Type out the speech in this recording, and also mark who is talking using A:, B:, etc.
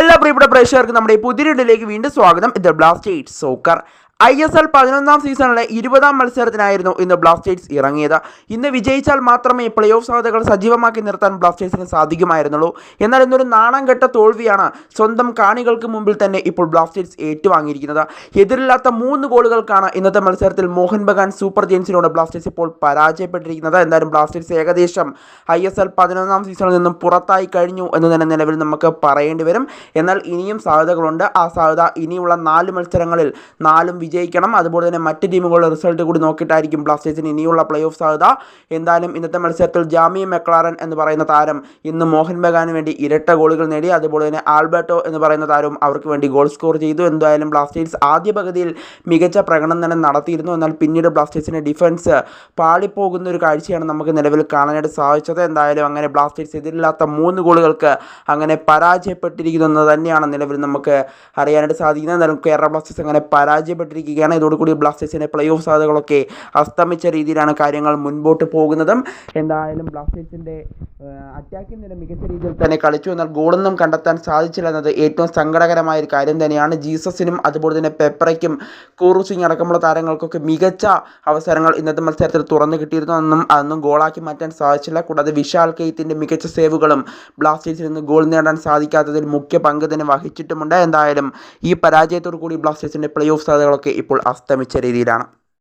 A: എല്ലാ പ്രിയപ്പെട്ട പ്രേക്ഷകർക്കും നമ്മുടെ പുതിയ വീഡിയോയിലേക്ക് വീണ്ടും സ്വാഗതം. ഇത് Blasters soccer. I S L പതിനൊന്നാം സീസണിലെ ഇരുപതാം മത്സരത്തിനായിരുന്നു ഇന്ന് ബ്ലാസ്റ്റേഴ്സ് ഇറങ്ങിയത്. ഇന്ന് വിജയിച്ചാൽ മാത്രമേ പ്ലേ ഓഫ് സാധ്യതകൾ സജീവമാക്കി നിർത്താൻ ബ്ലാസ്റ്റേഴ്സിന് സാധിക്കുമായിരുന്നുള്ളൂ. എന്നാൽ ഇന്നൊരു നാണം കെട്ട തോൽവിയാണ് സ്വന്തം കാണികൾക്ക് മുമ്പിൽ തന്നെ ഇപ്പോൾ ബ്ലാസ്റ്റേഴ്സ് ഏറ്റുവാങ്ങിയിരിക്കുന്നത്. എതിരില്ലാത്ത മൂന്ന് ഗോളുകൾക്കാണ് ഇന്നത്തെ മത്സരത്തിൽ മോഹൻ ബഗാൻ സൂപ്പർ ജെയിൻസിനോട് ബ്ലാസ്റ്റേഴ്സ് ഇപ്പോൾ പരാജയപ്പെട്ടിരിക്കുന്നത്. എന്തായാലും ബ്ലാസ്റ്റേഴ്സ് ഏകദേശം ഐ എസ് എൽ പതിനൊന്നാം സീസണിൽ നിന്നും പുറത്തായി കഴിഞ്ഞു എന്ന് തന്നെ നിലവിൽ നമുക്ക് പറയേണ്ടി വരും. എന്നാൽ ഇനിയും സാധ്യതകളുണ്ട്. ആ സാധ്യത ഇനിയുള്ള നാല് മത്സരങ്ങളിൽ നാലും വിജയിക്കണം. അതുപോലെ തന്നെ മറ്റ് ടീമുകളുടെ റിസൾട്ട് കൂടി നോക്കിയിട്ടായിരിക്കും ബ്ലാസ്റ്റേഴ്സിന് ഇനിയുള്ള പ്ലേ ഓഫ് സാധ്യത. എന്തായാലും ഇന്നത്തെ മത്സരത്തിൽ ജാമിയ മെക്ലാറൻ എന്ന് പറയുന്ന താരം ഇന്ന് മോഹൻ ബഗാന് വേണ്ടി ഇരട്ട ഗോളുകൾ നേടി അതുപോലെ തന്നെ ആൽബർട്ടോ എന്ന് പറയുന്ന താരവും അവർക്ക് വേണ്ടി ഗോൾ സ്കോർ ചെയ്തു. എന്തായാലും ബ്ലാസ്റ്റേഴ്സ് ആദ്യ പകുതിയിൽ മികച്ച പ്രകടനം തന്നെ നടത്തിയിരുന്നു. എന്നാൽ പിന്നീട് ബ്ലാസ്റ്റേഴ്സിന്റെ ഡിഫൻസ് പാളിപ്പോകുന്ന ഒരു കാഴ്ചയാണ് നമുക്ക് നിലവിൽ കാണാനായിട്ട് സാധിച്ചത്. എന്തായാലും അങ്ങനെ ബ്ലാസ്റ്റേഴ്സ് എതിരില്ലാത്ത മൂന്ന് ഗോളുകൾക്ക് അങ്ങനെ പരാജയപ്പെട്ടിരിക്കുന്നു എന്ന് തന്നെയാണ് നിലവിൽ നമുക്ക് അറിയാനായിട്ട് സാധിക്കുന്നത്. എന്തായാലും കേരള ബ്ലാസ്റ്റേഴ്സ് അങ്ങനെ പരാജയപ്പെട്ടിരിക്കുകയാണ് ഇതോടുകൂടി ബ്ലാസ്റ്റേഴ്സിന്റെ പ്ലേ ഓഫ് സാധ്യതകളൊക്കെ അസ്തമിച്ച രീതിയിലാണ് കാര്യങ്ങൾ മുൻപോട്ട് പോകുന്നതും. എന്തായാലും ബ്ലാസ്റ്റേഴ്സിന്റെ അറ്റാക്കിംഗ് നില മികച്ച രീതിയിൽ തന്നെ കളിച്ചു എന്നാൽ ഗോളൊന്നും കണ്ടെത്താൻ സാധിച്ചില്ല എന്നത് ഏറ്റവും സങ്കടകരമായ ഒരു കാര്യം തന്നെയാണ്. ജീസസിനും അതുപോലെ തന്നെ പെപ്പറയ്ക്കും കൂറു സിംഗ് അടക്കമുള്ള താരങ്ങൾക്കൊക്കെ മികച്ച അവസരങ്ങൾ ഇന്നത്തെ മത്സരത്തിൽ തുറന്നു കിട്ടിയിരുന്നു. എന്നും അതൊന്നും ഗോളാക്കി മാറ്റാൻ സാധിച്ചില്ല. കൂടാതെ വിശാൽ കെയ്ത്തിന്റെ മികച്ച സേവുകളും ബ്ലാസ്റ്റേഴ്സിൽ നിന്ന് ഗോൾ നേടാൻ സാധിക്കാത്തതിൽ മുഖ്യ പങ്ക് തന്നെ വഹിച്ചിട്ടുമുണ്ട്. എന്തായാലും ഈ പരാജയത്തോടു കൂടി ബ്ലാസ്റ്റേഴ്സിന്റെ പ്ലേ ഓഫ് സാധ്യതകളൊക്കെ ഇപ്പോൾ അസ്തമിച്ച രീതിയിലാണ്.